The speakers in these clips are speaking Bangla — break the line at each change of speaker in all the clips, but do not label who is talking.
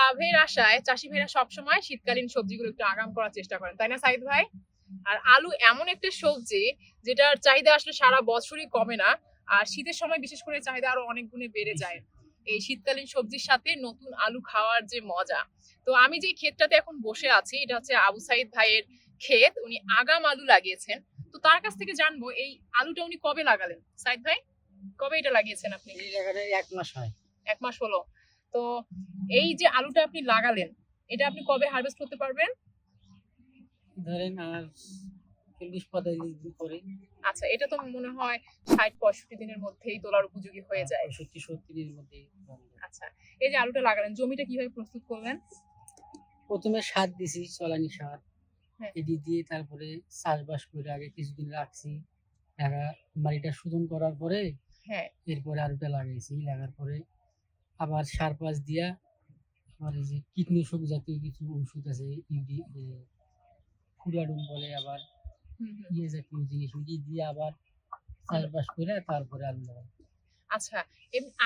লাভের আশায় চাষি ভাইরা সবসময় শীতকালীন সবজিগুলো একটু আগাম করার চেষ্টা করেন তাই না সাইদ ভাই? আর আলু এমন একটা সবজি যেটার চাহিদা আসলে সারা বছরই কমে না আর শীতের সময় বিশেষ করে চাহিদা আরও অনেক গুণে বেড়ে যায়। এই শীতকালীন সবজির সাথে নতুন আলু খাওয়ার যে মজা। তো আমি যে ক্ষেতটাতে এখন বসে আছি এটা হচ্ছে আবু সাইদ ভাইয়ের ক্ষেত উনি আগাম আলু লাগিয়েছেন। তো তার কাছ থেকে জানব এই আলুটা উনি কবে লাগালেন? সাইদ ভাই কবে এটা লাগিয়েছেন আপনি?
এক মাস হয়।
এক মাস হলো। তো এই যে আলুটা আপনি লাগালেন এটা আপনি কবে হারভেস্ট করতে পারবেন?
ধরেন আর চল্লিশ পঁয়তাল্লিশ পরে।
আচ্ছা এটা তো মনে হয় ষাট পঁয়ষট্টি দিনের মধ্যেই তোলার উপযোগী হয়ে যায়।
সত্যি সত্তর দিনের মধ্যে
আচ্ছা এই যে আলুটা লাগালেন জমিটা কীভাবে প্রস্তুত করলেন?
প্রথমে সার দিছি চলানি সার।
হ্যাঁ।
এটি দিয়ে তারপরে চাষবাস করে আগে কিছুদিন রাখছি। বাড়িটা শোধন করার পরে
হ্যাঁ।
এরপরে আলুটা লাগাইছি। লাগার পরে আবার সার পাশ দিয়া আবার এই যে কীটনাশক জাতীয় কিছু ওষুধ আছে ইউরি ফুরাডুন বলে আবার। ইয়ে জাতীয় জিনিস ওই দিয়ে আবার চাষবাস করে তারপরে আলু
আচ্ছা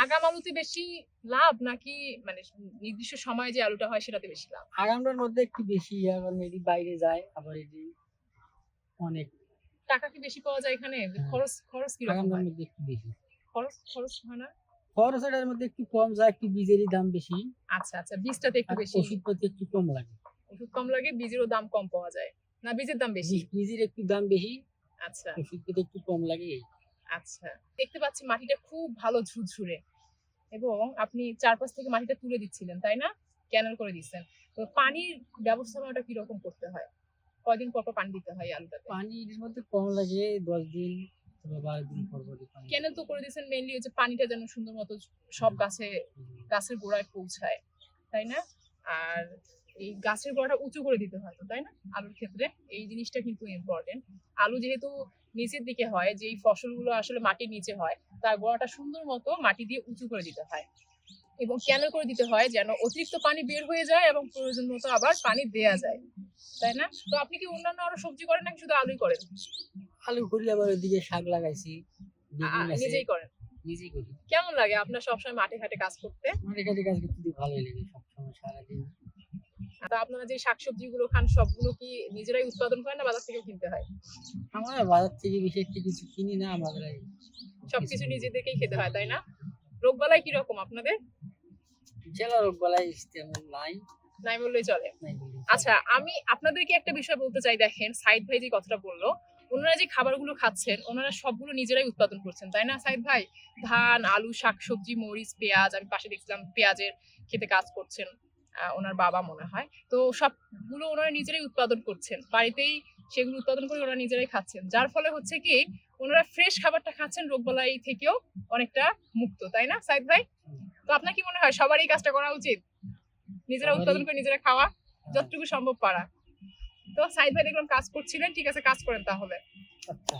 আগাম আলুতে বেশি লাভ নাকি মানে নির্দিষ্ট সময়ে যে আলুটা হয় সেটাতে বেশি লাভ?
আগামটার মধ্যে একটু বেশি কারণ এটি বাইরে যায় আবার এটি অনেক
টাকা কি বেশি পাওয়া যায় এখানে?
হ্যাঁ।
খরচ খরচ কি রকম
আগামটার মধ্যে একটু বেশি।
খরচ খরচ হয় না?
খরচ এটার মধ্যে একটু কম যায় একটু বীজেরই দাম বেশি।
আচ্ছা আচ্ছা বীজটাতে একটু বেশি।
ওষুধপাতি একটু কম লাগে।
ওষুধ কম লাগে বীজেরও দাম কম পাওয়া যায়। না বীজের দাম বেশি?
বীজের একটু দাম বেশি।
আচ্ছা।
ওষুধপাতি একটু কম লাগে
আচ্ছা। দেখতে পাচ্ছি মাটিটা খুব ভালো ঝুরঝুরে। এবং আপনি চারপাশ থেকে মাটিটা তুলে দিচ্ছিলেন তাই না? ক্যানেল করে দিচ্ছেন। তো পানির ব্যবস্থাপনাটা কীরকম করতে হয়? কয়দিন পর পর পানি দিতে হয় আলুটাতে?
পানির মধ্যে কম লাগে দশ দিন। পর পানি
তো করে দিয়েছেন? মেনলি হচ্ছে পানিটা যেন সুন্দর মতো সব গাছে গাছের গোড়ায় পৌঁছায় তাই না? আর এই গাছের গোড়াটা উঁচু করে দিতে হয় তাই না? আলুর ক্ষেত্রে এই জিনিসটা কিন্তু ইম্পর্টেন্ট আলু যেহেতু নিচের দিকে হয় যেই ফসলগুলো আসলে মাটির নিচে হয় তার গোড়াটা সুন্দর মতো মাটি দিয়ে উঁচু করে দিতে হয়। এবং ক্যানেল করে দিতে হয়? যেন অতিরিক্ত পানি বের হয়ে যায় এবং প্রয়োজন মতো আবার পানি দেয়া যায় তাই না? তো আপনি কি অন্যান্য আরও সবজি করেন নাকি শুধু আলুই করেন?
আলু করি আবার ওইদিকে শাক লাগাইছি
নিজেই করেন?
নিজেই করি।
কেমন লাগে আপনার সবসময় মাঠে ঘাটে কাজ করতে?
আমার এখানে কাজ করতে খুব ভালোই লাগে সবসময় সারাদিন।
তা আপনারা যে শাকসবজিগুলো খান সবগুলো কি নিজেরাই উৎপাদন করেন না বাজার থেকেও কিনতে হয়?
আমরা বাজার থেকে বেশি একটা কিছু কিনি না
সবকিছু নিজেদেরকেই খেতে হয় তাই না? রোগবালাই কীরকম আপনাদের?
জেলা রোগ বালাই তেমন নাই।
নাই বললেই চলে। আচ্ছা আমি আপনাদেরকে একটা বিষয় বলতে চাই দেখেন সাইদ ভাই যে কথাটা বলল ওনারা যে খাবারগুলো খাচ্ছেন ওনারা সবগুলো নিজেরাই উৎপাদন করছেন তাই না সাইদ ভাই? ধান আলু শাকসবজি মরিচ পেঁয়াজ আমি পাশে দেখছিলাম পেঁয়াজের খেতে কাজ করছেন ওনার বাবা মনে হয়। তো সবগুলো ওনারা নিজেরাই উৎপাদন করছেন বাড়িতেই সেগুলো উৎপাদন করে ওনারা নিজেরাই খাচ্ছেন। যার ফলে হচ্ছে কি ওনারা ফ্রেশ খাবারটা খাচ্ছেন রোগ রোগবালাই থেকেও অনেকটা মুক্ত তাই না সাইদ ভাই? তো আপনার কি মনে হয় সবারই কাজটা করা উচিত? নিজেরা উৎপাদন করে নিজেরা খাওয়া যতটুকু সম্ভব পারা। তো সাইদ ভাই দেখলাম কাজ করছিলেন ঠিক আছে কাজ করেন তাহলে।
আচ্ছা।